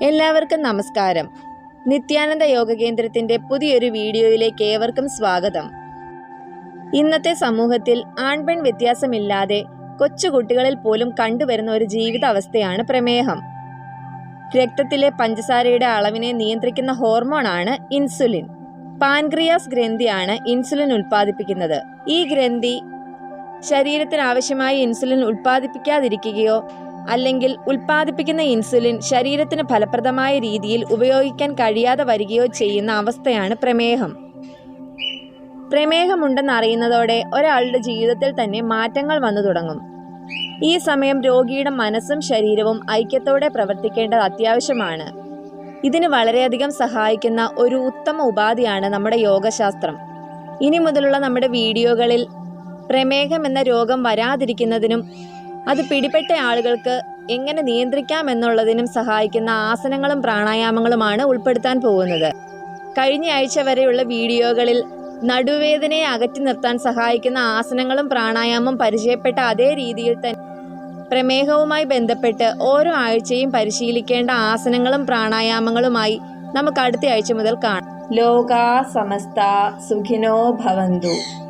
എല്ലാവർക്കും നമസ്കാരം. നിത്യാനന്ദ യോഗ കേന്ദ്രത്തിന്റെ പുതിയൊരു വീഡിയോയിലേക്ക് ഏവർക്കും സ്വാഗതം. ഇന്നത്തെ സമൂഹത്തിൽ ആൺപെൺ വ്യത്യാസമില്ലാതെ കൊച്ചുകുട്ടികളിൽ പോലും കണ്ടുവരുന്ന ഒരു ജീവിതാവസ്ഥയാണ് പ്രമേഹം. രക്തത്തിലെ പഞ്ചസാരയുടെ അളവിനെ നിയന്ത്രിക്കുന്ന ഹോർമോണാണ് ഇൻസുലിൻ. പാൻക്രിയാസ് ഗ്രന്ഥിയാണ് ഇൻസുലിൻ ഉൽപ്പാദിപ്പിക്കുന്നത്. ഈ ഗ്രന്ഥി ശരീരത്തിന് ആവശ്യമായ ഇൻസുലിൻ ഉൽപ്പാദിപ്പിക്കാതിരിക്കുകയോ അല്ലെങ്കിൽ ഉൽപ്പാദിപ്പിക്കുന്ന ഇൻസുലിൻ ശരീരത്തിന് ഫലപ്രദമായ രീതിയിൽ ഉപയോഗിക്കാൻ കഴിയാതെ വരികയോ ചെയ്യുന്ന അവസ്ഥയാണ് പ്രമേഹം. പ്രമേഹമുണ്ടെന്ന് അറിയുന്നതോടെ ഒരാളുടെ ജീവിതത്തിൽ തന്നെ മാറ്റങ്ങൾ വന്നു തുടങ്ങും. ഈ സമയം രോഗിയുടെ മനസ്സും ശരീരവും ഐക്യത്തോടെ പ്രവർത്തിക്കേണ്ടത് അത്യാവശ്യമാണ്. ഇതിന് വളരെയധികം സഹായിക്കുന്ന ഒരു ഉത്തമ ഉപാധിയാണ് നമ്മുടെ യോഗശാസ്ത്രം. ഇനി മുതലുള്ള നമ്മുടെ വീഡിയോകളിൽ പ്രമേഹം എന്ന രോഗം വരാതിരിക്കുന്നതിനും അത് പിടിപെട്ട ആളുകൾക്ക് എങ്ങനെ നിയന്ത്രിക്കാം എന്നുള്ളതിനും സഹായിക്കുന്ന ആസനങ്ങളും പ്രാണായാമങ്ങളുമാണ് ഉൾപ്പെടുത്താൻ പോകുന്നത്. കഴിഞ്ഞ ആഴ്ച വരെയുള്ള വീഡിയോകളിൽ നടുവേദനയെ അകറ്റി നിർത്താൻ സഹായിക്കുന്ന ആസനങ്ങളും പ്രാണായാമം പരിചയപ്പെട്ട അതേ രീതിയിൽ തന്നെ പ്രമേഹവുമായി ബന്ധപ്പെട്ട് ഓരോ ആഴ്ചയും പരിശീലിക്കേണ്ട ആസനങ്ങളും പ്രാണായാമങ്ങളുമായി നമുക്ക് അടുത്ത ആഴ്ച മുതൽ കാണാം. ലോകാ സമസ്ത സുഖിനോ ഭവന്തു.